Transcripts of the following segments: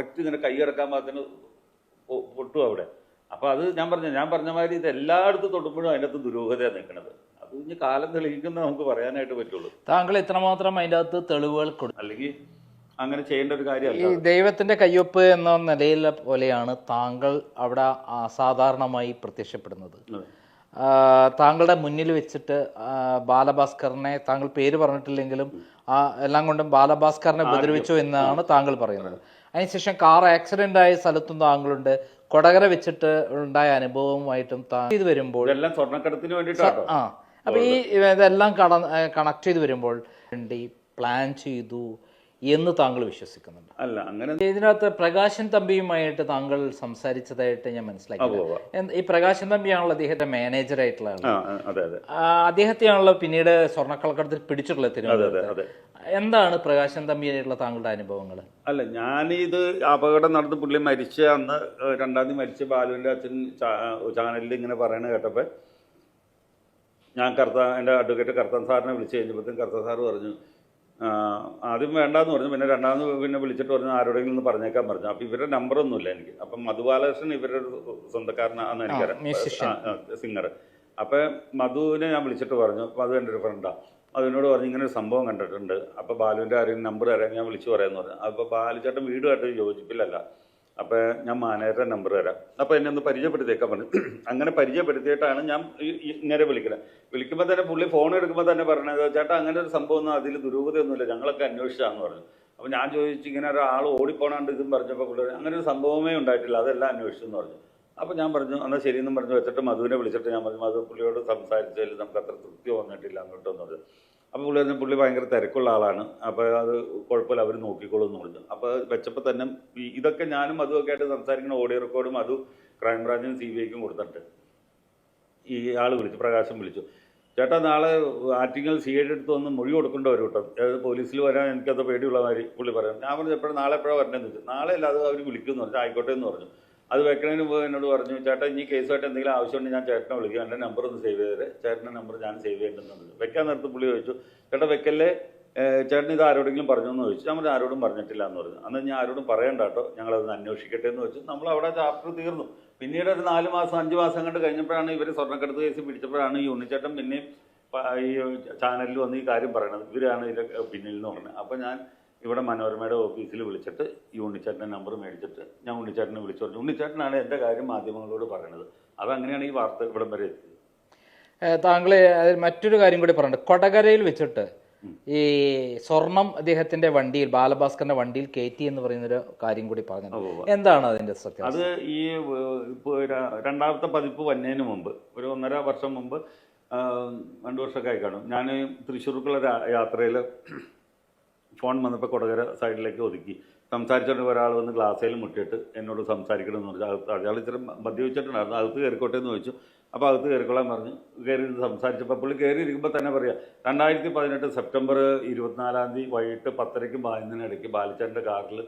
Correct ഇങ്ങനെ കൈയിറക്കാൻ പാകത്തിന് പൊട്ടും അവിടെ. അപ്പൊ അത് ഞാൻ പറഞ്ഞ ഞാൻ പറഞ്ഞ മാതിരി ഇത് എല്ലായിടത്തും തൊടുമ്പോഴും അതിനകത്ത് ദുരൂഹതയാണ് നിൽക്കുന്നത്. അത് ഇനി കാലം തെളിയിക്കുന്ന നമുക്ക് പറയാനായിട്ട് പറ്റുള്ളൂ. താങ്കൾ ഇത്രമാത്രം അതിന്റെ അകത്ത് തെളിവുകൾ കൊടുക്കും അല്ലെങ്കിൽ അങ്ങനെ ചെയ്യേണ്ട ഒരു ഈ ദൈവത്തിന്റെ കയ്യൊപ്പ് എന്ന നിലയിൽ പോലെയാണ് താങ്കൾ അവിടെ അസാധാരണമായി പ്രത്യക്ഷപ്പെടുന്നത്. താങ്കളുടെ മുന്നിൽ വെച്ചിട്ട് ബാലഭാസ്കറിനെ താങ്കൾ പേര് പറഞ്ഞിട്ടില്ലെങ്കിലും ആ എല്ലാം കൊണ്ടും ബാലഭാസ്കറിനെ ഉപദ്രവിച്ചു എന്നാണ് താങ്കൾ പറയുന്നത്. അതിനുശേഷം കാർ ആക്സിഡന്റ് ആയ സ്ഥലത്തും താങ്കളുണ്ട്. കൊടകര വെച്ചിട്ട് ഉണ്ടായ അനുഭവവുമായിട്ടും താങ്കൾ ഇത് വരുമ്പോൾ ഇതെല്ലാം സ്വർണക്കടത്തിന് വേണ്ടിയിട്ടാണ് ആ. അപ്പൊ ഈ ഇതെല്ലാം കണക്ട് ചെയ്ത് വരുമ്പോൾ പ്ലാൻ ചെയ്തു. എന്ന് താങ്കൾ വിശ്വസിക്കുന്നുണ്ട്. അല്ല അങ്ങനെ ഇതിനകത്ത് പ്രകാശൻ തമ്പിയുമായിട്ട് താങ്കൾ സംസാരിച്ചതായിട്ട് ഞാൻ മനസ്സിലാക്കി ഈ പ്രകാശൻ തമ്പിയാണല്ലോ അദ്ദേഹത്തെ മാനേജർ ആയിട്ടുള്ള അദ്ദേഹത്തെയാണല്ലോ പിന്നീട് സ്വർണക്കളക്കടത്തിൽ പിടിച്ചിട്ടുള്ളത് തിരുവനന്തപുരത്ത്. എന്താണ് പ്രകാശൻ തമ്പിയായിട്ടുള്ള താങ്കളുടെ അനുഭവങ്ങൾ അല്ല ഞാനിത് അപകടം നടന്ന് പുള്ളി മരിച്ച അന്ന് രണ്ടാം തീയതി മരിച്ച ബാലുവിന്റെ അച്ഛൻ ചാനലിൽ ഇങ്ങനെ പറയണ കേട്ടപ്പോൾ ഞാൻ കർത്താ എന്റെ അഡ്വക്കേറ്റ് കർത്താൻ സാറിനെ വിളിച്ചു കഴിഞ്ഞപ്പോഴത്തേക്കും കർത്താൻ സാറ് പറഞ്ഞു ആദ്യം വേണ്ടാന്ന് പറഞ്ഞു. പിന്നെ രണ്ടാമത് പിന്നെ വിളിച്ചിട്ട് പറഞ്ഞു ആരോടെങ്കിലും ഒന്ന് പറഞ്ഞേക്കാൻ പറഞ്ഞു. അപ്പം ഇവരുടെ നമ്പറൊന്നുമില്ല എനിക്ക്. അപ്പം മധുബാലകൃഷ്ണൻ ഇവരുടെ സ്വന്തക്കാരനാന്ന് സ്വന്തക്കാരനാണെന്ന് എനിക്കറിയാം. സിംഗർ അപ്പം മധുവിനെ ഞാൻ വിളിച്ചിട്ട് പറഞ്ഞു മധു എന്റെ ഒരു ഫ്രണ്ടാണ് അതിനോട് പറഞ്ഞു ഇങ്ങനെ ഒരു സംഭവം കണ്ടിട്ടുണ്ട്. അപ്പോൾ ബാലുവിന്റെ ആരെങ്കിലും നമ്പർ തരാൻ ഞാൻ വിളിച്ചു പറയാമെന്ന് പറഞ്ഞു. അപ്പോൾ ബാലുചേട്ടൻ വീടുമായിട്ട് യോജിപ്പില്ലല്ല അപ്പോൾ ഞാൻ മാനേജറുടെ നമ്പർ തരാം. അപ്പോൾ എന്നെ ഒന്ന് പരിചയപ്പെടുത്തിയേക്കാൻ പറഞ്ഞു. അങ്ങനെ പരിചയപ്പെടുത്തിയിട്ടാണ് ഞാൻ ഇങ്ങനെ വിളിക്കുന്നത് വിളിക്കുമ്പോൾ തന്നെ പുള്ളി ഫോൺ എടുക്കുമ്പോൾ തന്നെ പറഞ്ഞത് ചേട്ടാ അങ്ങനെ ഒരു സംഭവം ഒന്നും അതിൽ ദുരൂഹതയൊന്നുമില്ല. ഞങ്ങളൊക്കെ അന്വേഷിച്ചാന്ന് പറഞ്ഞു. അപ്പോൾ ഞാൻ ചോദിച്ചു ഇങ്ങനെ ഒരാൾ ഓടിപ്പോണാണ്ട് ഇതും പറഞ്ഞപ്പോൾ പുള്ളി അങ്ങനെ ഒരു സംഭവമേ ഉണ്ടായിട്ടില്ല അതെല്ലാം അന്വേഷിച്ചെന്ന് പറഞ്ഞു. അപ്പോൾ ഞാൻ പറഞ്ഞു എന്നാൽ ശരിയെന്നും പറഞ്ഞു വെച്ചിട്ട് മധുവിനെ വിളിച്ചിട്ട് ഞാൻ പറഞ്ഞു മധു പുള്ളിയോട് സംസാരിച്ചതിൽ നമുക്ക് അത്ര തൃപ്തി വന്നിട്ടില്ല അങ്ങോട്ടെന്ന് പറഞ്ഞു അപ്പോൾ പുള്ളി പറഞ്ഞു പുള്ളി ഭയങ്കര തിരക്കുള്ള ആളാണ്. അപ്പോൾ അത് കുഴപ്പമില്ല അവർ നോക്കിക്കോളും എന്ന് പറഞ്ഞു അപ്പോൾ വെച്ചപ്പോൾ തന്നെ ഇതൊക്കെ ഞാനും അതുമൊക്കെ ആയിട്ട് സംസാരിക്കുന്ന ഓഡിയോ റെക്കോർഡും അതും ക്രൈംബ്രാഞ്ചിനും സി ബി ഐക്കും കൊടുത്തിട്ടുണ്ട്. ഈ ആൾ വിളിച്ചു പ്രകാശം വിളിച്ചു. ചേട്ടാ നാളെ ആറ്റിങ്ങൽ സി ഐ എടുത്ത് വന്ന് മൊഴി കൊടുക്കേണ്ട വരും കേട്ടോ അതായത് പോലീസിൽ വരാൻ എനിക്കത് പേടിയുള്ള മാതിരി പുള്ളി പറയാം. ഞാൻ പറഞ്ഞു എപ്പോഴും നാളെ എപ്പോഴാണ് വരേണ്ടതെന്ന് ചോദിച്ചു. നാളെ അല്ല അത് അവർ വിളിക്കുമെന്ന് പറഞ്ഞു. ആയിക്കോട്ടെ എന്ന് പറഞ്ഞു. അത് വെക്കണതിന് മുമ്പ് എന്നോട് പറഞ്ഞു ചേട്ടാ ഇനി കേസുമായിട്ട് എന്തെങ്കിലും ആവശ്യമുണ്ടെങ്കിൽ ഞാൻ ചേട്ടനെ വിളിക്കും. എന്റെ നമ്പർ ഒന്ന് സേവ് ചെയ്തേ ചേട്ടന്റെ നമ്പർ ഞാൻ സേവ് ചെയ്യേണ്ടതെന്ന് വെക്കാൻ നേരത്ത് പുള്ളി ചോദിച്ചു ചേട്ടാ വെക്കല്ലേ? ചേട്ടൻ ഇത് ആരോടെങ്കിലും പറഞ്ഞു എന്ന് ചോദിച്ചു. നമ്മൾ ആരോടും പറഞ്ഞിട്ടില്ല എന്ന് പറഞ്ഞു. അന്ന് ഞാൻ ആരോടും പറയണ്ട കേട്ടോ. ഞങ്ങളതൊന്ന് അന്വേഷിക്കട്ടെ എന്ന് വെച്ചു നമ്മൾ അവിടെ ചാപ്റ്റർ തീർന്നു. പിന്നീട് ഒരു നാല് മാസം അഞ്ച് മാസം കണ്ട് കഴിഞ്ഞപ്പോഴാണ് ഇവർ സ്വർണക്കടത്ത് കേസ് പിടിച്ചപ്പോഴാണ് ഈ ഉണ്ണിച്ചേട്ടൻ പിന്നെയും ഈ ചാനലിൽ വന്ന് ഈ കാര്യം പറയണത്. ഇവരാണ് ഇതിന്റെ പിന്നിൽ എന്ന് പറഞ്ഞത്. അപ്പോൾ ഞാൻ ഇവിടെ മനോരമയുടെ ഓഫീസിൽ വിളിച്ചിട്ട് ഈ ഉണ്ണിച്ചേട്ടന്റെ നമ്പർ മേടിച്ചിട്ട് ഞാൻ ഉണ്ണിച്ചേട്ടനെ വിളിച്ചു പറഞ്ഞു. ഉണ്ണിച്ചേട്ടനാണ് എന്റെ കാര്യം മാധ്യമങ്ങളോട് പറയണത്. അതങ്ങനെയാണ് ഈ വാർത്ത ഇവിടം വരെ എത്തിയത്? താങ്കൾ അതിൽ മറ്റൊരു കാര്യം കൂടി പറഞ്ഞു കൊടകരയിൽ വെച്ചിട്ട് ഈ സ്വർണം അദ്ദേഹത്തിന്റെ വണ്ടിയിൽ ബാലഭാസ്കറിന്റെ വണ്ടിയിൽ കയറ്റി എന്ന് പറയുന്നൊരു കാര്യം കൂടി പറഞ്ഞു എന്താണ് അതിന്റെ സത്യം? അത് ഈ ഇപ്പോൾ രണ്ടാമത്തെ പതിപ്പ് വന്നതിന് മുമ്പ് ഒരു ഒന്നര വർഷം മുമ്പ് രണ്ടു രണ്ട് വർഷമൊക്കെ ആയി കാണും. ഞാൻ തൃശ്ശൂർക്കുള്ള യാത്രയിൽ ഫോൺ വന്നപ്പോൾ കൊടകര സൈഡിലേക്ക് ഒതുക്കി. സംസാരിച്ചുകൊണ്ട് ഒരാൾ വന്ന് ഗ്ലാസ്സിൽ മുട്ടിയിട്ട് എന്നോട് സംസാരിക്കണമെന്ന് പറഞ്ഞു. അകത്ത് അയാൾ ഇച്ചിരി മദ്യപിച്ചിട്ടുണ്ടായിരുന്നു അകത്ത് കയറിക്കോട്ടെ എന്ന് ചോദിച്ചു. അപ്പോൾ അകത്ത് കയറിക്കൊള്ളാൻ പറഞ്ഞു. കയറി സംസാരിച്ചപ്പോൾ പുള്ളി കയറി ഇരിക്കുമ്പോൾ തന്നെ പറയാം രണ്ടായിരത്തി പതിനെട്ട് സെപ്റ്റംബർ ഇരുപത്തിനാലാം തീയതി വൈകിട്ട് പത്തരയ്ക്ക് പതിനൊന്നിനിടയ്ക്ക് ബാലിച്ചേട്ടന്റെ കാറിൽ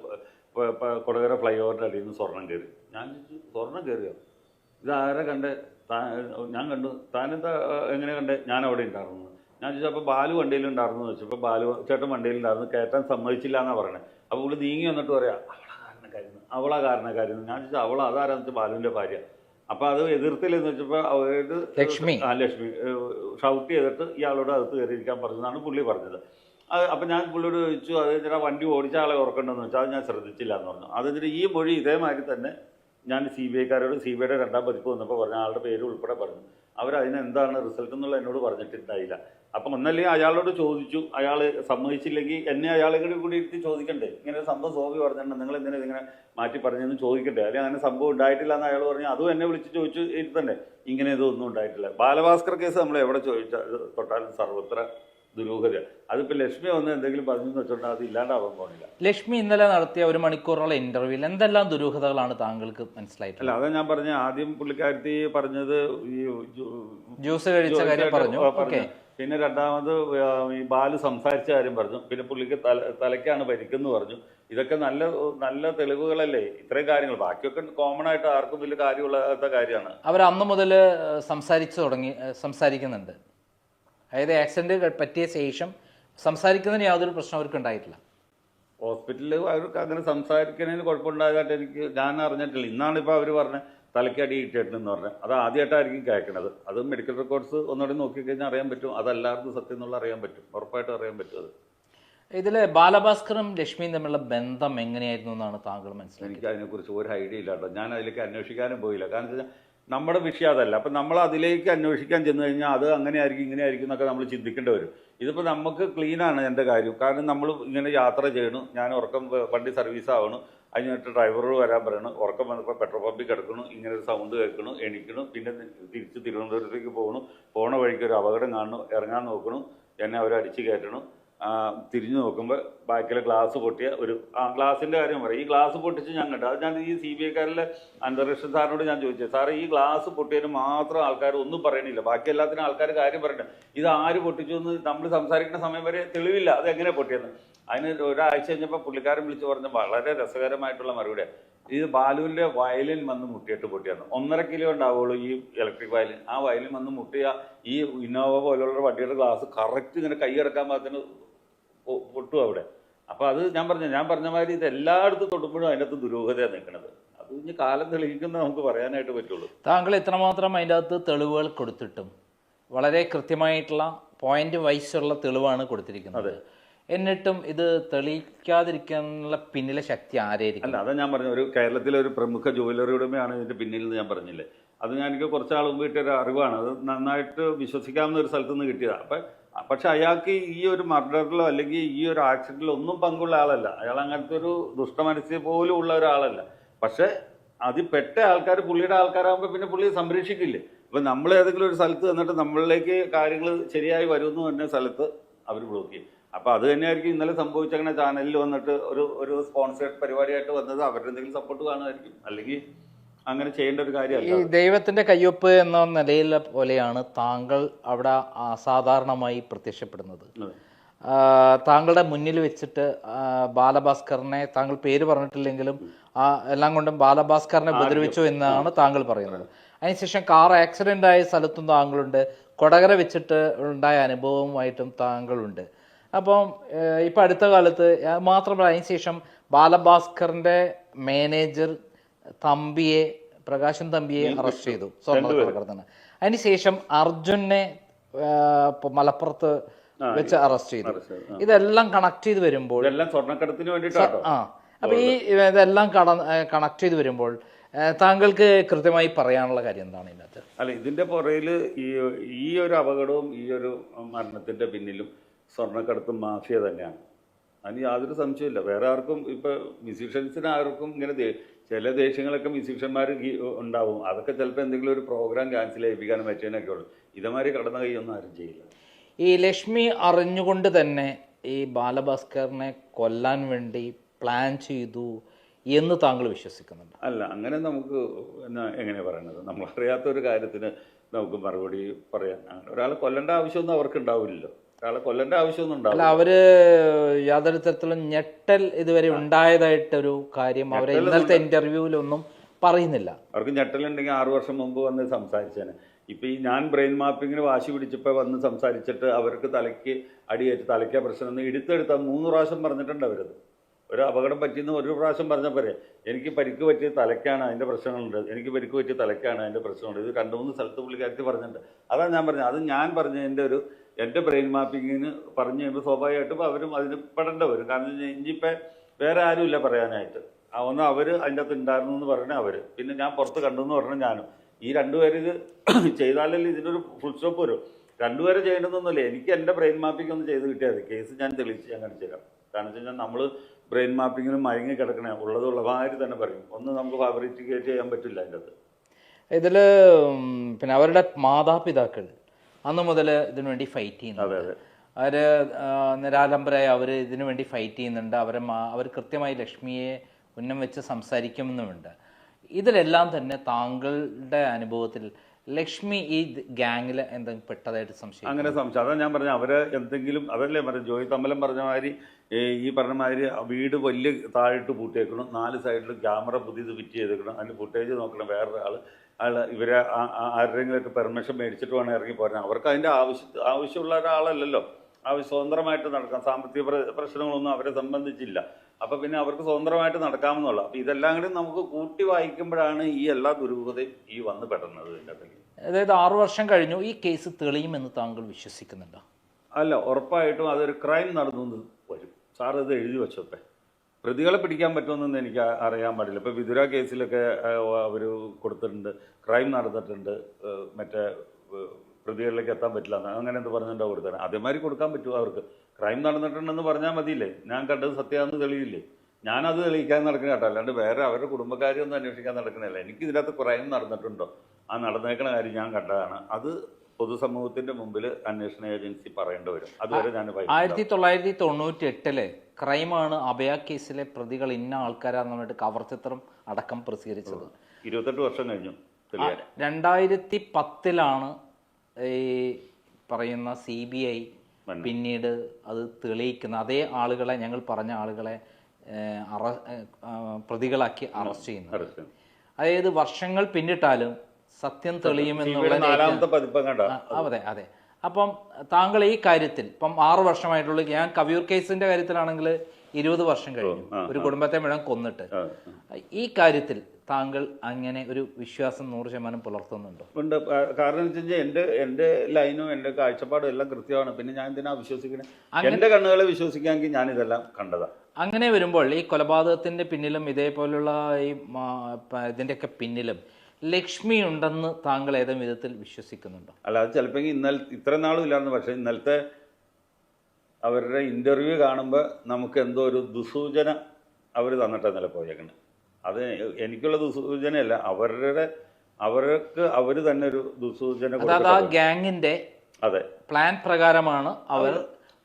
കൊടകര ഫ്ലൈ ഓവറിന്റെ അടിയിൽ നിന്ന് സ്വർണം കയറി. ഞാൻ സ്വർണം കയറിയോ? ഇതാരെ കണ്ടേ? താ ഞാൻ കണ്ടു. താനെന്താ എങ്ങനെ കണ്ടേ? ഞാൻ അവിടെ ഉണ്ടായിരുന്നു. ഞാൻ ചോദിച്ചപ്പോൾ ബാലു വണ്ടിയിലുണ്ടായിരുന്നു എന്ന് വെച്ചപ്പോൾ ബാലു ചേട്ടൻ വണ്ടിയിലുണ്ടായിരുന്നു കയറ്റാൻ സമ്മതിച്ചില്ല എന്നാണ് പറയുന്നത് അപ്പോൾ ഇവിടെ നീങ്ങി വന്നിട്ട് പറയാം അവളാ കാരണക്കാരുന്നു അവളാ കാരണക്കാരുന്നു. ഞാൻ ചോദിച്ചാൽ അവൾ അതാരാന്ന് വെച്ചാൽ ബാലുവിന്റെ ഭാര്യ. അപ്പോൾ അത് എതിർത്തില്ലെന്ന് വെച്ചപ്പോൾ അവർ ലക്ഷ്മി. ആ ലക്ഷ്മി ഷൗട്ട് ചെയ്തിട്ട് ഇയാളോട് അകത്ത് കയറിയിരിക്കാൻ പറഞ്ഞതാണ് പുള്ളി പറഞ്ഞത്. അത് അപ്പം ഞാൻ പുള്ളിയോട് ചോദിച്ചു അത് ചേട്ടാ വണ്ടി ഓടിച്ച ആളെ ഓർക്കണ്ടെന്ന് വെച്ചാൽ അത് ഞാൻ ശ്രദ്ധിച്ചില്ല എന്ന് പറഞ്ഞു. അത് എന്നിട്ട് ഈ മൊഴി ഇതേമാതിരി തന്നെ ഞാൻ സി ബി ഐക്കാരോട് സി ബി ഐയുടെ രണ്ടാം പതിപ്പ് വന്നപ്പോൾ പറഞ്ഞു ആളുടെ പേര് ഉൾപ്പെടെ പറഞ്ഞു. അതിന് റിസൾട്ട് എന്നുള്ള എന്നോട് പറഞ്ഞിട്ടുണ്ടായില്ല. അപ്പം ഒന്നല്ലേ അയാളോട് ചോദിച്ചു അയാൾ സമ്മതിച്ചില്ലെങ്കിൽ എന്നെ അയാളെ കൂടി കൂടി ഇരുത്തി ചോദിക്കണ്ടേ? ഇങ്ങനെ സംഭവം സോഫി പറഞ്ഞിട്ടുണ്ട് നിങ്ങൾ എന്തിനാ ഇങ്ങനെ മാറ്റി പറഞ്ഞെന്ന് ചോദിക്കണ്ടേ? അല്ലെങ്കിൽ അങ്ങനെ സംഭവം ഉണ്ടായിട്ടില്ല എന്ന് അയാൾ പറഞ്ഞു അതും എന്നെ വിളിച്ച് ചോദിച്ചു ഇരുത്തണ്ടേ? ഇങ്ങനെ ഇതൊന്നും ഉണ്ടായിട്ടില്ല. ബാലഭാസ്കർ കേസ് നമ്മൾ എവിടെ ചോദിച്ചാൽ തൊട്ടാലും സർവത്ര ദുരൂഹത. അതിപ്പോൾ ലക്ഷ്മി വന്ന് എന്തെങ്കിലും പറഞ്ഞു വെച്ചിട്ടുണ്ടെങ്കിൽ അത് ഇല്ലാണ്ടാവാൻ പോണില്ല. ലക്ഷ്മി ഇന്നലെ നടത്തിയ ഒരു മണിക്കൂറുള്ള ഇന്റർവ്യൂവിൽ എന്തെല്ലാം ദുരൂഹതകളാണ് താങ്കൾക്ക് മനസ്സിലായിട്ടുള്ളത്? അല്ല അതാ ഞാൻ പറഞ്ഞ ആദ്യം പുള്ളിക്കാരത്തി പറഞ്ഞത് ഈ ജ്യൂസ് കഴിച്ച കാര്യം പറഞ്ഞു. പിന്നെ രണ്ടാമത് ഈ ബാലു സംസാരിച്ച കാര്യം പറഞ്ഞു. പിന്നെ പുള്ളിക്ക് തല തലയ്ക്കാണ് പരിക്കെന്ന് പറഞ്ഞു. ഇതൊക്കെ നല്ല നല്ല തെളിവുകളല്ലേ? ഇത്രയും കാര്യങ്ങൾ. ബാക്കിയൊക്കെ കോമൺ ആയിട്ട് ആർക്കും വലിയ കാര്യമുള്ള കാര്യമാണ്. അവർ അന്ന് മുതൽ സംസാരിച്ചു തുടങ്ങി സംസാരിക്കുന്നുണ്ട്. അതായത് ആക്സിഡന്റ് പറ്റിയ ശേഷം സംസാരിക്കുന്നതിന് യാതൊരു പ്രശ്നം അവർക്ക് ഉണ്ടായിട്ടില്ല. ഹോസ്പിറ്റലിൽ അവർക്ക് അങ്ങനെ സംസാരിക്കുന്നതിന് കുഴപ്പമുണ്ടായതായിട്ട് എനിക്ക് ഞാൻ അറിഞ്ഞിട്ടില്ല. ഇന്നാണ് ഇപ്പോൾ അവർ പറഞ്ഞ തലയ്ക്കടി കിട്ടിയിട്ടെന്ന് പറഞ്ഞത്. അത് ആദ്യമായിട്ടായിരിക്കും കേൾക്കണത്. അത് മെഡിക്കൽ റെക്കോർഡ്സ് ഒന്നുകൂടി നോക്കിക്കഴിഞ്ഞാൽ അറിയാൻ പറ്റും. അതല്ലാർക്കും സത്യം എന്നുള്ള അറിയാൻ പറ്റും. ഉറപ്പായിട്ട് അറിയാൻ പറ്റും അത്. ഇതിൽ ബാലഭാസ്കറും ലക്ഷ്മിയും തമ്മിലുള്ള ബന്ധം എങ്ങനെയായിരുന്നു എന്നാണ് താങ്കൾ മനസ്സിലാക്കിയത്? എനിക്ക് അതിനെക്കുറിച്ച് ഒരു ഐഡിയ ഇല്ല കേട്ടോ ഞാൻ അതിലേക്ക് അന്വേഷിക്കാനും പോയില്ല. കാരണം വെച്ചാൽ നമ്മുടെ വിഷയം അതല്ല. അപ്പം നമ്മൾ അതിലേക്ക് അന്വേഷിക്കാൻ ചെന്ന് കഴിഞ്ഞാൽ അത് അങ്ങനെ ആയിരിക്കും ഇങ്ങനെ ആയിരിക്കും എന്നൊക്കെ നമ്മൾ ചിന്തിക്കേണ്ടി വരും. ഇതിപ്പോൾ നമുക്ക് ക്ലീനാണ് എന്റെ കാര്യം. കാരണം നമ്മൾ ഇങ്ങനെ യാത്ര ചെയ്യണം. ഞാൻ ഉറക്കം വണ്ടി സർവീസ് ആവണം. അതിനായിട്ട് ഡ്രൈവറോട് വരാൻ പറയണം. ഉറക്കം വന്നപ്പോൾ പെട്രോൾ പമ്പിൽ കിടക്കണം. ഇങ്ങനെ ഒരു സൗണ്ട് കേൾക്കണം എണീക്കണം. പിന്നെ തിരിച്ച് തിരുവനന്തപുരത്തേക്ക് പോകണം പോണ വഴിക്ക് ഒരു അപകടം കാണണം. ഇറങ്ങാൻ നോക്കണം. എന്നെ അവർ അടിച്ചു കയറ്റണം. തിരിഞ്ഞു നോക്കുമ്പോൾ ബാക്കിലെ ഗ്ലാസ് പൊട്ടിയ ഒരു ആ ഗ്ലാസിന്റെ കാര്യം പറയും. ഈ ഗ്ലാസ് പൊട്ടിച്ച് ഞാൻ കണ്ടു. അത് ഞാൻ ഈ സി ബി ഐക്കാരിലെ അന്തരീക്ഷ സാറിനോട് ഞാൻ ചോദിച്ചത് സാറേ ഈ ഗ്ലാസ് പൊട്ടിയതിന് മാത്രം ആൾക്കാർ ഒന്നും പറയണില്ല. ബാക്കി എല്ലാത്തിനും ആൾക്കാർ കാര്യം പറയണ്ട. ഇത് ആര് പൊട്ടിച്ചു എന്ന് നമ്മൾ സംസാരിക്കുന്ന സമയം വരെ തെളിവില്ല. അത് എങ്ങനെ പൊട്ടിയെന്ന്? അതിന് ഒരാഴ്ച കഴിഞ്ഞപ്പോൾ പുള്ളിക്കാരൻ വിളിച്ച് പറഞ്ഞ വളരെ രസകരമായിട്ടുള്ള മറുപടി ഇത് ബാലുവിന്റെ വയലിൻ വന്ന് മുട്ടിയിട്ട് പൊട്ടിയാണ് ഒന്നര കിലോ ഉണ്ടാവുള്ളൂ ഈ ഇലക്ട്രിക് വയലിൻ. ആ വയലിൻ വന്ന് മുട്ടിയ ഈ ഇന്നോവ പോലുള്ള വണ്ടിയുടെ ഗ്ലാസ് കറക്റ്റ് ഇങ്ങനെ കൈ ഇറക്കാൻ പാകത്തിന് പൊട്ടും അവിടെ. അപ്പോൾ അത് ഞാൻ പറഞ്ഞ ഞാൻ പറഞ്ഞ മാതിരി ഇത് എല്ലായിടത്തും തൊടുമ്പോഴും അതിനകത്ത് ദുരൂഹതയാണ് നിൽക്കുന്നത് അത് ഇനി കാലം തെളിയിക്കുന്ന നമുക്ക് പറയാനായിട്ട് പറ്റുള്ളൂ. താങ്കൾ ഇത്രമാത്രം അതിന്റെ അകത്ത് തെളിവുകൾ കൊടുത്തിട്ടും വളരെ കൃത്യമായിട്ടുള്ള പോയിന്റ് വൈസ് ഉള്ള തെളിവാണ് കൊടുത്തിരിക്കുന്നത്. എന്നിട്ടും ഇത് തെളിയിക്കാതിരിക്കാനുള്ള പിന്നിലെ ശക്തി ആരായിരിക്കും? അല്ല അതാ ഞാൻ പറഞ്ഞു ഒരു കേരളത്തിലെ ഒരു പ്രമുഖ ജുവലറി ഉടമയാണ് ഇതിന്റെ പിന്നിൽ നിന്ന് ഞാൻ പറഞ്ഞില്ലേ. അത് ഞാൻ എനിക്ക് കുറച്ചാൾ മുമ്പ് കിട്ടിയ ഒരു അറിവാണ്. അത് നന്നായിട്ട് വിശ്വസിക്കാവുന്ന ഒരു സ്ഥലത്ത് നിന്ന് കിട്ടിയതാണ് അപ്പം പക്ഷെ അയാൾക്ക് ഈ ഒരു മർഡറിലോ അല്ലെങ്കിൽ ഈ ഒരു ആക്സിഡന്റിലോ ഒന്നും പങ്കുള്ള ആളല്ല. അയാൾ അങ്ങനത്തെ ഒരു ദുഷ്ടമനസ്സ് പോലും ഉള്ള ഒരാളല്ല. പക്ഷെ അതിൽ പെട്ട ആൾക്കാർ പുള്ളിയുടെ ആൾക്കാരാകുമ്പോൾ പിന്നെ പുള്ളിയെ സംരക്ഷിക്കില്ലേ? ഇപ്പം നമ്മൾ ഏതെങ്കിലും ഒരു സ്ഥലത്ത് എന്നിട്ട് നമ്മളിലേക്ക് കാര്യങ്ങൾ ശരിയായി വരുമെന്ന് പറഞ്ഞ സ്ഥലത്ത് അവർ ബ്ലോക്ക് ചെയ്യും. അപ്പോൾ അത് തന്നെയായിരിക്കും ഇന്നലെ സംഭവിച്ച അങ്ങനെ ചാനലിൽ വന്നിട്ട് ഒരു ഒരു സ്പോൺസേഡ് പരിപാടിയായിട്ട് വന്നത് അവരുടെ എന്തെങ്കിലും സപ്പോർട്ട് കാണുമായിരിക്കും. അല്ലെങ്കിൽ അങ്ങനെ ചെയ്യേണ്ട ഒരു ഈ കാര്യമല്ല ദൈവത്തിന്റെ കയ്യൊപ്പ് എന്ന നിലയിലെ പോലെയാണ് താങ്കൾ അവിടെ അസാധാരണമായി പ്രത്യക്ഷപ്പെടുന്നത്. താങ്കളുടെ മുന്നിൽ വെച്ചിട്ട് ബാലഭാസ്കറിനെ താങ്കൾ പേര് പറഞ്ഞിട്ടില്ലെങ്കിലും ആ എല്ലാം കൊണ്ടും ബാലഭാസ്കറിനെ ഉപദ്രവിച്ചു എന്നാണ് താങ്കൾ പറയുന്നത്. അതിനുശേഷം കാർ ആക്സിഡന്റ് ആയ സ്ഥലത്തും താങ്കളുണ്ട്. കൊടകര വെച്ചിട്ട് ഉണ്ടായ അനുഭവവുമായിട്ടും താങ്കളുണ്ട്. അപ്പം ഇപ്പം അടുത്ത കാലത്ത് മാത്രമല്ല അതിനുശേഷം ബാലഭാസ്കറിന്റെ മാനേജർ തമ്പിയെ പ്രകാശൻ തമ്പിയെ അറസ്റ്റ് ചെയ്തു. സ്വർണക്കടത്തിന് അതിനുശേഷം അർജുനെ മലപ്പുറത്ത് വെച്ച് അറസ്റ്റ് ചെയ്തു. ഇതെല്ലാം കണക്ട് ചെയ്ത് വരുമ്പോൾ സ്വർണക്കടത്തിന് വേണ്ടിയിട്ടാട്ടോ ആ. അപ്പൊ ഈ ഇതെല്ലാം കണക്ട് ചെയ്ത് വരുമ്പോൾ താങ്കൾക്ക് കൃത്യമായി പറയാനുള്ള കാര്യം എന്താണ് ഇതിനകത്ത് അല്ല ഇതിന്റെ പുറയിൽ ഈ ഈ ഒരു അപകടവും ഈ ഒരു മരണത്തിന്റെ പിന്നിലും സ്വർണക്കടത്തും മാഫിയ തന്നെയാണ്. അതിന് യാതൊരു സംശയമില്ല വേറെ ആർക്കും ഇപ്പൊ മ്യൂസീഷ്യൻസിന് ആർക്കും ഇങ്ങനെ ചില ദേശങ്ങളൊക്കെ മ്യൂസീഷ്യന്മാർ ഉണ്ടാവും. അതൊക്കെ ചിലപ്പോൾ എന്തെങ്കിലും ഒരു പ്രോഗ്രാം ക്യാൻസൽ ചെയ്യിപ്പിക്കാനും പറ്റിയതിനൊക്കെ ഉള്ളൂ. ഇതേമാതിരി കടന്ന കൈയൊന്നും ആരും ചെയ്യില്ല. ഈ ലക്ഷ്മി അറിഞ്ഞുകൊണ്ട് തന്നെ ഈ ബാലഭാസ്കറിനെ കൊല്ലാൻ വേണ്ടി പ്ലാൻ ചെയ്തു എന്ന് താങ്കൾ വിശ്വസിക്കുന്നുണ്ട്? അല്ല അങ്ങനെ നമുക്ക് എന്നാ എങ്ങനെ പറയണത്? നമ്മളറിയാത്ത ഒരു കാര്യത്തിന് നമുക്ക് മറുപടി പറയാൻ. അങ്ങനെ ഒരാളെ കൊല്ലേണ്ട ആവശ്യമൊന്നും അവർക്ക് ഉണ്ടാവില്ലല്ലോ ഒരാളെ കൊല്ലേണ്ട ആവശ്യമൊന്നും അല്ല ഉണ്ടാവില്ല അവർ യാതൊരു തരത്തിലും ഞെട്ടൽ ഇതുവരെ ഉണ്ടായതായിട്ടൊരു കാര്യം അവരെ ഇന്നലത്തെ ഇന്റർവ്യൂവിലൊന്നും പറയുന്നില്ല. അവർക്ക് ഞെട്ടലുണ്ടെങ്കിൽ ആറു വർഷം മുമ്പ് വന്ന് സംസാരിച്ചേനെ. ഇപ്പൊ ഈ ഞാൻ ബ്രെയിൻ മാപ്പിങ്ങിന് വാശി പിടിച്ചപ്പോൾ വന്ന് സംസാരിച്ചിട്ട് അവർക്ക് തലയ്ക്ക് അടിയേറ്റ് തലയ്ക്ക പ്രശ്നം എന്ന് എടുത്തെടുത്താൽ മൂന്ന് പ്രാവശ്യം പറഞ്ഞിട്ടുണ്ട് അവരത്. ഒരു അപകടം പറ്റിയെന്ന് ഒരു പ്രാവശ്യം പറഞ്ഞാൽ പോരെ. എനിക്ക് പരിക്ക് പറ്റിയ തലയ്ക്കാണ് അതിന്റെ പ്രശ്നങ്ങളുണ്ട്. എനിക്ക് പരിക്ക് പറ്റിയ തലയ്ക്കാണ് അതിന്റെ പ്രശ്നമുണ്ട് ഇത് രണ്ട് മൂന്ന് സ്ഥലത്ത് പുള്ളിക്കാരത്തി പറഞ്ഞിട്ടുണ്ട്. അതാണ് ഞാൻ പറഞ്ഞത് അത് ഞാൻ പറഞ്ഞതിന്റെ ഒരു എന്റെ ബ്രെയിൻ മാപ്പിങ്ങിന് പറഞ്ഞു കഴിയുമ്പോൾ സ്വാഭാവികമായിട്ടും അവരും അതിന് പെടേണ്ട വരും. കാരണം ഇനി- ഇനിയിപ്പോൾ വേറെ ആരുമില്ല പറയാനായിട്ട്. ഒന്ന് അവർ അതിന്റെ അകത്ത് ഉണ്ടായിരുന്നു എന്ന് പറഞ്ഞാൽ അവർ പിന്നെ ഞാൻ പുറത്ത് കണ്ടു എന്ന് പറഞ്ഞാൽ ഞാനും. ഈ രണ്ടുപേരും ഇത് ചെയ്താലല്ലേ ഇതിനൊരു ഫുൾ സ്റ്റോപ്പ് വരും. രണ്ടുപേരെ ചെയ്യേണ്ടതൊന്നുമില്ല. എനിക്ക് എന്റെ ബ്രെയിൻ മാപ്പിംഗ് ഒന്ന് ചെയ്ത് കിട്ടിയാൽ മതി. കേസ് ഞാൻ തെളിയിച്ച് ഞാൻ കാണിച്ചു തരാം. കാരണം വെച്ച് കഴിഞ്ഞാൽ നമ്മൾ ബ്രെയിൻ മാപ്പിങ്ങിന് മയങ്ങി കിടക്കണേ. ഉള്ളത് ഉള്ളമാതിരി തന്നെ പറയും. ഒന്ന് നമുക്ക് ഫാബ്രിക്കേറ്റ് ചെയ്യാൻ പറ്റില്ല അതിന്റെ അകത്ത്. ഇതിൽ പിന്നെ അവരുടെ മാതാപിതാക്കൾ. അന്ന് മുതൽ ഇതിനു വേണ്ടി ഫൈറ്റ് ചെയ്യുന്നു അവർ നിരാലംബരായി അവർ ഇതിനു വേണ്ടി ഫൈറ്റ് ചെയ്യുന്നുണ്ട്. അവരെ അവർ കൃത്യമായി ലക്ഷ്മിയെ ഉന്നം വെച്ച് സംസാരിക്കുന്നുമുണ്ട് ഇതിലെല്ലാം തന്നെ താങ്കളുടെ അനുഭവത്തിൽ ലക്ഷ്മി ഈ ഗ്യാങ്ങിൽ എന്തെങ്കിലും പെട്ടതായിട്ട് സംശയം അങ്ങനെ സംശയം. അതാണ് ഞാൻ പറഞ്ഞ അവരെ എന്തെങ്കിലും അതല്ലേ പറഞ്ഞ ജോയി തമ്മലം പറഞ്ഞ മാതിരി ഈ പറഞ്ഞ മാതിരി വീട് വലിയ താഴിട്ട് പൂട്ടിയേക്കണം നാല് സൈഡിലും ക്യാമറ പുതിയത് ഫിറ്റ് ചെയ്തേക്കണം അതിന് ഫുട്ടേജ് നോക്കണം വേറൊരാൾ അയാൾ ഇവരെ ആ- ആ- പെർമിഷൻ മേടിച്ചിട്ട് വേണം ഇറങ്ങി പോരാൻ. അവർക്ക് അതിന്റെ ആവശ്യ ആവശ്യമുള്ള ഒരാളല്ലല്ലോ. ആവശ്യം സ്വതന്ത്രമായിട്ട് നടക്കാം. സാമ്പത്തിക പ്രശ്നങ്ങളൊന്നും അവരെ സംബന്ധിച്ചില്ല. അപ്പോൾ പിന്നെ അവർക്ക് സ്വതന്ത്രമായിട്ട് നടക്കാമെന്നുള്ള. അപ്പോൾ ഇതെല്ലാം കൂടി നമുക്ക് കൂട്ടി വായിക്കുമ്പോഴാണ് ഈ എല്ലാ ദുരൂഹതയും ഈ വന്ന് പെടുന്നത് ഇതിന്റെ അകത്തേക്ക്. അതായത് ആറു വർഷം കഴിഞ്ഞു. ഈ കേസ് തെളിയുമെന്ന് താങ്കൾ വിശ്വസിക്കുന്നുണ്ടോ? അല്ല ഉറപ്പായിട്ടും അതൊരു ക്രൈം നടന്നു വരും. സാർ ഇത് എഴുതി വെച്ചോട്ടെ. പ്രതികളെ പിടിക്കാൻ പറ്റുമെന്നൊന്നും എനിക്ക് അറിയാൻ പാടില്ല. ഇപ്പോൾ വിതുര കേസിലൊക്കെ അവർ കൊടുത്തിട്ടുണ്ട് ക്രൈം നടന്നിട്ടുണ്ട് മറ്റേ പ്രതികളിലേക്ക് എത്താൻ പറ്റില്ല എന്ന്. അങ്ങനെ എന്ത് പറഞ്ഞിട്ടുണ്ടോ കൊടുത്തത്? അതേമാതിരി കൊടുക്കാൻ പറ്റുമോ അവർക്ക്. ക്രൈം നടന്നിട്ടുണ്ടെന്ന് പറഞ്ഞാൽ മതിയില്ലേ? ഞാൻ കണ്ടത് സത്യമാണെന്ന് തെളിയില്ലേ? ഞാനത് തെളിയിക്കാൻ നടക്കുന്ന കേട്ടോ. അല്ലാണ്ട് വേറെ അവരുടെ കുടുംബക്കാരെയൊന്നും അന്വേഷിക്കാൻ നടക്കണില്ല എനിക്ക് ഇതിനകത്ത് ക്രൈം നടന്നിട്ടുണ്ടോ? ആ നടന്നേക്കണ കാര്യം ഞാൻ കണ്ടതാണ്. അത് പൊതുസമൂഹത്തിന്റെ മുമ്പിൽ അന്വേഷണ ഏജൻസി പറയേണ്ടി വരും. അതുവരെ ഞാൻ. ആയിരത്തി തൊള്ളായിരത്തി തൊണ്ണൂറ്റി എട്ടിലെ ക്രൈമാണ് അഭയ കേസിലെ പ്രതികൾ ഇന്ന ആൾക്കാരാന്ന് പറഞ്ഞിട്ട് കവർ ചിത്രം അടക്കം പ്രസിദ്ധീകരിച്ചത്. ഇരുപത്തെട്ട് വർഷം കഴിഞ്ഞു രണ്ടായിരത്തി പത്തിലാണ് ഈ പറയുന്ന സി ബി ഐ പിന്നീട് അത് തെളിയിക്കുന്ന അതേ ആളുകളെ ഞങ്ങൾ പറഞ്ഞ ആളുകളെ അറ പ്രതികളാക്കി അറസ്റ്റ് ചെയ്യുന്നത്. അതായത് വർഷങ്ങൾ പിന്നിട്ടാലും സത്യം തെളിയുമെന്നുള്ള അതെ അതെ. അപ്പം താങ്കൾ ഈ കാര്യത്തിൽ ഇപ്പം ആറ് വർഷമായിട്ടുള്ള ഞാൻ കവിയൂർ കേസിന്റെ കാര്യത്തിലാണെങ്കിൽ ഇരുപത് വർഷം കഴിഞ്ഞു. ഒരു കുടുംബത്തെ മുഴുവൻ കൊന്നിട്ട്. ഈ കാര്യത്തിൽ താങ്കൾ അങ്ങനെ ഒരു വിശ്വാസം നൂറ് ശതമാനം പുലർത്തുന്നുണ്ടോ? ഉണ്ട്. കാരണം എന്ന് വെച്ച് കഴിഞ്ഞാൽ എന്റെ എന്റെ ലൈനും എന്റെ കാഴ്ചപ്പാടും എല്ലാം കൃത്യമാണ്. പിന്നെ ഞാൻ എന്തിനാ വിശ്വസിക്കണേ. എന്റെ കണ്ണുകളെ വിശ്വസിക്കാമെങ്കിൽ ഞാൻ ഇതെല്ലാം കണ്ടതാണ് അങ്ങനെ വരുമ്പോൾ ഈ കൊലപാതകത്തിന്റെ പിന്നിലും ഇതേപോലുള്ള ഈ ഇതിന്റെയൊക്കെ പിന്നിലും ലക്ഷ്മി ഉണ്ടെന്ന് താങ്കൾ ഏതെങ്കിലും വിധത്തിൽ വിശ്വസിക്കുന്നുണ്ടോ? അല്ല അത് ചിലപ്പോൾ ഇന്നലെ ഇത്ര നാളും ഇല്ലായിരുന്നു പക്ഷേ ഇന്നലത്തെ അവരുടെ ഇന്റർവ്യൂ കാണുമ്പോൾ നമുക്ക് എന്തോ ഒരു ദുസൂചന അവർ തന്നിട്ടാണ് ഇന്നലെ പോയേക്കുന്നത് അത് എനിക്കുള്ള ദുസൂചനയല്ല അവരുടെ അവർക്ക് അവർ തന്നെ ഒരു ദുസൂചന ഗ്യാങ്ങിന്റെ ആ ഗ്യാങ്ങിന്റെ അതെ. പ്ലാൻ പ്രകാരമാണ് അവർ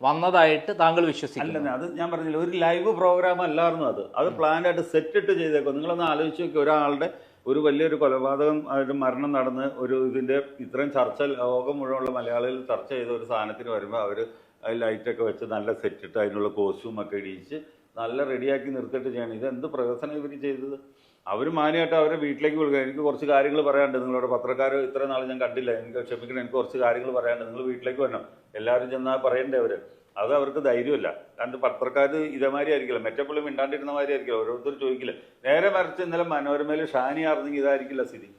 വന്നതായിട്ട് താങ്കൾ വിശ്വസിക്കുന്നു. അല്ല അത് ഞാൻ പറഞ്ഞില്ല ഒരു ലൈവ് പ്രോഗ്രാം അല്ലായിരുന്നു അത്. അത് പ്ലാൻ ആയിട്ട് സെറ്റ് ഇട്ട് ചെയ്തേക്കും നിങ്ങളൊന്ന് ആലോചിച്ച് നോക്കി ഒരാളുടെ ഒരു വലിയൊരു കൊലപാതകം അതായത് മരണം നടന്ന് ഒരു ഇതിന്റെ ഇത്രയും ചർച്ച ലോകം മുഴുവനുള്ള മലയാളികൾ ചർച്ച ചെയ്ത ഒരു സാധനത്തിന് വരുമ്പോൾ അവർ ലൈറ്റൊക്കെ വെച്ച് നല്ല സെറ്റിട്ട് അതിനുള്ള കോസ്റ്റ്യൂം ഒക്കെ ഇടിയിച്ച് നല്ല റെഡിയാക്കി നിർത്തിയിട്ട് ചെയ്യണം. ഇത് എന്ത് പ്രഹസനം ഇവർ ചെയ്തത്? അവർ മാന്യമായിട്ട് അവരെ വീട്ടിലേക്ക് വിളിക്കുക എനിക്ക് കുറച്ച് കാര്യങ്ങൾ പറയാനുണ്ട്. നിങ്ങളുടെ പത്രക്കാർ ഇത്ര നാൾ ഞാൻ കണ്ടില്ല. എനിക്ക് ക്ഷമിക്കണം. എനിക്ക് കുറച്ച് കാര്യങ്ങൾ പറയാനുണ്ട്. നിങ്ങൾ വീട്ടിലേക്ക് വരണം. എല്ലാവരും ചെന്നാൽ പറയണ്ടേ അവർ അത് അവർക്ക് ധൈര്യമില്ല. കാരണം പത്രക്കാർ ഇതേമാതിരി ആയിരിക്കില്ല. മെറ്റപ്പുള്ളി മിണ്ടാണ്ടിരുന്ന മാതിരി ആയിരിക്കില്ല. ഓരോരുത്തർ ചോദിക്കില്ല. നേരെ മറിച്ച് ഇന്നലെ മനോരമയിൽ ഷാനി ആർന്നെങ്കിൽ ഇതായിരിക്കില്ല സ്ഥിതി.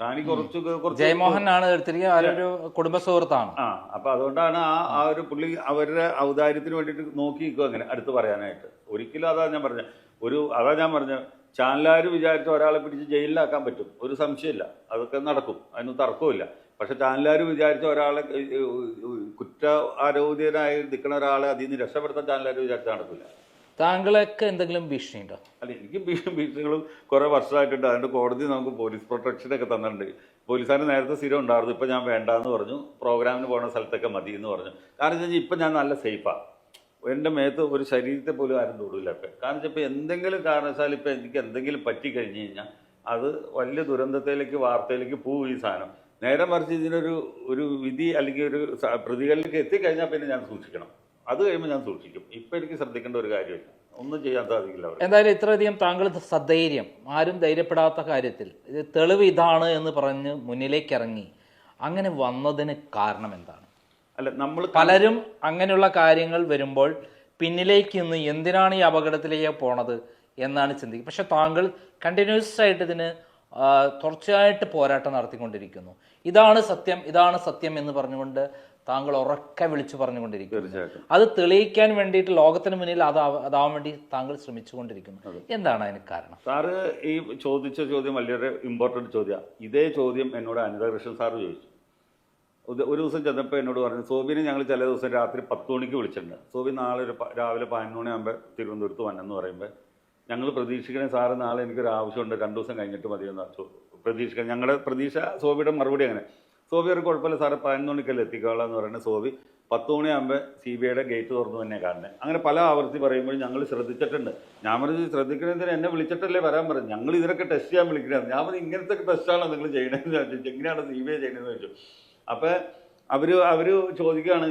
ഷാനി കുറച്ച് ജയമോഹൻ ആണ് എടുത്തിരിക്കുക അവരൊരു കുടുംബ സുഹൃത്താണ്. ആ അപ്പൊ അതുകൊണ്ടാണ് ആ ആ ഒരു പുള്ളി അവരുടെ ഔദാര്യത്തിന് വേണ്ടിയിട്ട് നോക്കി നിൽക്കും അങ്ങനെ അടുത്ത് പറയാനായിട്ട്. ഒരിക്കലും അതാ ഞാൻ പറഞ്ഞ. ഒരു അതാ ഞാൻ പറഞ്ഞ. ചാനലുകാർ വിചാരിച്ച ഒരാളെ പിടിച്ച് ജയിലിലാക്കാൻ പറ്റും? ഒരു സംശയമില്ല. അതൊക്കെ നടക്കും. അതിന് തർക്കമില്ല പക്ഷെ ചാനലുകാർ വിചാരിച്ച ഒരാളെ കുറ്റ ആരോഗ്യനായി നിൽക്കുന്ന ഒരാളെ അതിൽ നിന്ന് രക്ഷപ്പെടുത്താൻ ചാനലുകാർ വിചാരിച്ച നടക്കില്ല. താങ്കളൊക്കെ എന്തെങ്കിലും ഭീഷണി ഉണ്ടോ അല്ല എനിക്ക് ഭീഷണികളും കുറെ വർഷമായിട്ടുണ്ട്. അതുകൊണ്ട് കോടതി നമുക്ക് പോലീസ് പ്രൊട്ടക്ഷൻ ഒക്കെ തന്നിട്ടുണ്ട്. പോലീസുകാർ നേരത്തെ സ്ഥിരം ഉണ്ടായിരുന്നു. ഇപ്പം ഞാൻ വേണ്ടാന്ന് പറഞ്ഞു. പ്രോഗ്രാമിന് പോകുന്ന സ്ഥലത്തൊക്കെ മതി എന്ന് പറഞ്ഞു. കാരണം വെച്ചാൽ ഇപ്പം ഞാൻ നല്ല സേഫാണ് എന്റെ മേത്ത് ഒരു ശരീരത്തെ പോലും ആരും തൊടില്ല ഇപ്പം. കാരണം വെച്ചാൽ ഇപ്പം എന്തെങ്കിലും കാരണവശാൽ ഇപ്പം എനിക്ക് എന്തെങ്കിലും പറ്റിക്കഴിഞ്ഞ് കഴിഞ്ഞാൽ അത് വലിയ ദുരന്തത്തിലേക്ക് വാർത്തയിലേക്ക് പോകും ഈ സാധനം. നേരെ മറിച്ച് ഇതിനൊരു ഒരു വിധി അല്ലെങ്കിൽ ഒരു പ്രതികളിലേക്ക് എത്തിക്കഴിഞ്ഞാൽ പിന്നെ ഞാൻ സൂക്ഷിക്കണം. അത് കഴിയുമ്പോൾ ഞാൻ സൂക്ഷിക്കും. ഇപ്പം എനിക്ക് ശ്രദ്ധിക്കേണ്ട ഒരു കാര്യമില്ല. ഒന്നും ചെയ്യാൻ സാധിക്കില്ല എന്തായാലും ഇത്രയധികം താങ്കൾ സധൈര്യം ആരും ധൈര്യപ്പെടാത്ത കാര്യത്തിൽ. ഇത് തെളിവ് ഇതാണ് എന്ന് പറഞ്ഞ് മുന്നിലേക്ക് ഇറങ്ങി അങ്ങനെ വന്നതിന് കാരണം എന്താണ്? അല്ല നമ്മൾ പലരും അങ്ങനെയുള്ള കാര്യങ്ങൾ വരുമ്പോൾ പിന്നിലേക്ക് ഇന്ന് എന്തിനാണ് ഈ അപകടത്തിലേക്ക് പോണത് എന്നാണ് ചിന്തിക്കുക. പക്ഷെ താങ്കൾ കണ്ടിന്യൂസ് ആയിട്ട് ഇതിന് തുടർച്ചയായിട്ട് പോരാട്ടം നടത്തിക്കൊണ്ടിരിക്കുന്നു. ഇതാണ് സത്യം ഇതാണ് സത്യം എന്ന് പറഞ്ഞുകൊണ്ട് താങ്കൾ ഉറക്കെ വിളിച്ചു പറഞ്ഞുകൊണ്ടിരിക്കുന്നു. അത് തെളിയിക്കാൻ വേണ്ടിയിട്ട് ലോകത്തിന് മുന്നിൽ അത് അതാവാൻ വേണ്ടി താങ്കൾ ശ്രമിച്ചുകൊണ്ടിരിക്കുന്നു. എന്താണ് അതിന് കാരണം? സാറ് ഈ ചോദിച്ച ചോദ്യം വലിയൊരു ഇമ്പോർട്ടന്റ് ചോദ്യമാണ് ഇതേ ചോദ്യം എന്നോട് അനിത കൃഷ്ണൻ സാറ് ചോദിച്ചു. ഒരു- ദിവസം ചെന്നപ്പോൾ എന്നോട് പറഞ്ഞു സോബിനെ ഞങ്ങൾ ചില ദിവസം രാത്രി പത്ത് മണിക്ക് വിളിച്ചിട്ടുണ്ട്. സോബി നാളെ ഒരു രാവിലെ പതിനൊന്ന് മണിയാകുമ്പോൾ തിരുവനന്തപുരത്ത് വന്നെന്ന് പറയുമ്പോൾ ഞങ്ങൾ പ്രതീക്ഷിക്കണേ സാറ് നാളെ എനിക്കൊരു ആവശ്യമുണ്ട് രണ്ട് ദിവസം കഴിഞ്ഞിട്ട് മതിയെന്ന് പ്രതീക്ഷിക്കണം ഞങ്ങളുടെ പ്രതീക്ഷ സോബിയുടെ മറുപടി അങ്ങനെ. സോബി ഒരു കുഴപ്പമില്ല സാറ് പതിനൊന്ന് മണിക്കല്ലേ എത്തിക്കോളാം എന്ന് പറയുന്നത് സോബി പത്ത് മണിയാകുമ്പോൾ സി ബി ഐയുടെ ഗേറ്റ് തുറന്നു തന്നെ കാണുന്നത് അങ്ങനെ പല ആവർത്തി പറയുമ്പോഴും ഞങ്ങൾ ശ്രദ്ധിച്ചിട്ടുണ്ട്. ഞാൻ പറഞ്ഞത് ശ്രദ്ധിക്കണതിന് എന്നെ വിളിച്ചിട്ടല്ലേ വരാൻ പറഞ്ഞു ഞങ്ങൾ ഇതിനൊക്കെ ടെസ്റ്റ് ചെയ്യാൻ വിളിക്കണത് ഞാൻ പറഞ്ഞു ഇങ്ങനത്തെ ടെസ്റ്റാണോ നിങ്ങൾ ചെയ്യണമെന്ന് ചോദിച്ചു. എങ്ങനെയാണ് സി ബി ഐ ചെയ്യണമെന്ന് ചോദിച്ചു. അപ്പോൾ അവർ അവർ ചോദിക്കുകയാണ്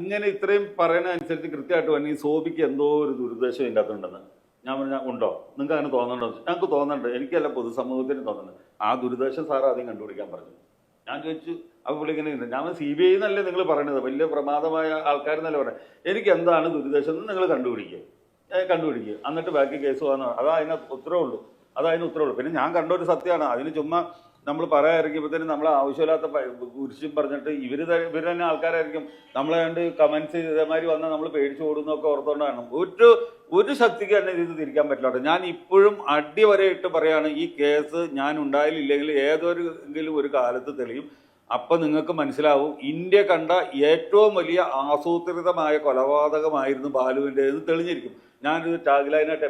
ഇങ്ങനെ ഇത്രയും പറയുന്ന അനുസരിച്ച് കൃത്യമായിട്ട് വന്നി സോബിക്ക് എന്തോ ഒരു ദുരുദ്ദേശം ഇതിന്റെ അകത്തുണ്ടെന്ന്. ഞാൻ പറഞ്ഞ ഉണ്ടോ? നിങ്ങൾക്ക് അങ്ങനെ ചോദിച്ചു. ഞങ്ങൾക്ക് തോന്നുന്നുണ്ട് എനിക്കല്ല പൊതുസമൂഹത്തിന് തോന്നുന്നുണ്ട് ആ ദുരിതാശ്വാസ സാർ ആദ്യം കണ്ടുപിടിക്കാൻ പറഞ്ഞു. ഞാൻ ചോദിച്ചു അപ്പോൾ പുള്ളി ഇങ്ങനെ. ഞാൻ സി ബി ഐ എന്നല്ലേ നിങ്ങൾ പറയണത്? വലിയ പ്രമാദമായ ആൾക്കാർ ആൾക്കാരെന്നല്ലേ പറയുന്നത് എനിക്ക് എന്താണ് ദുരിതാശ്വാസം എന്ന് നിങ്ങൾ കണ്ടുപിടിക്കുക കണ്ടുപിടിക്കുക എന്നിട്ട് ബാക്കി കേസ് വന്നു അതാ അതിന് ഉത്തരവേ ഉള്ളൂ. അത് അതിന് ഉത്തരവേ ഉള്ളൂ. പിന്നെ ഞാൻ കണ്ട ഒരു സത്യമാണ്. അതിന് ചുമ്മാ നമ്മൾ പറയാതിരിക്കുമ്പോഴത്തേനും നമ്മൾ ആവശ്യമില്ലാത്ത കുരിശും പറഞ്ഞിട്ട് ഇവർ ഇവർ തന്നെ ആൾക്കാരായിരിക്കും. നമ്മളെ കണ്ട് കമൻസ് ഇതേമാതിരി വന്നാൽ നമ്മൾ പേടിച്ചു ഓടുന്നൊക്കെ ഓർത്തോണ്ടാണ്. ഒരു ഒരു ശക്തിക്ക് തന്നെ ഇത് തിരിക്കാൻ പറ്റില്ല. ഞാൻ ഇപ്പോഴും അടി വരെ ഇട്ട് പറയാണ് ഈ കേസ് ഞാൻ ഉണ്ടായില്ലെങ്കിൽ ഏതൊരു എങ്കിലും ഒരു കാലത്ത് തെളിയും അപ്പം നിങ്ങൾക്ക് മനസ്സിലാവും ഇന്ത്യ കണ്ട ഏറ്റവും വലിയ ആസൂത്രിതമായ കൊലപാതകമായിരുന്നു ബാലുവിന്റെ എന്ന് തെളിഞ്ഞിരിക്കും ഞാനൊരു ടാഗ്ലൈനായിട്ട്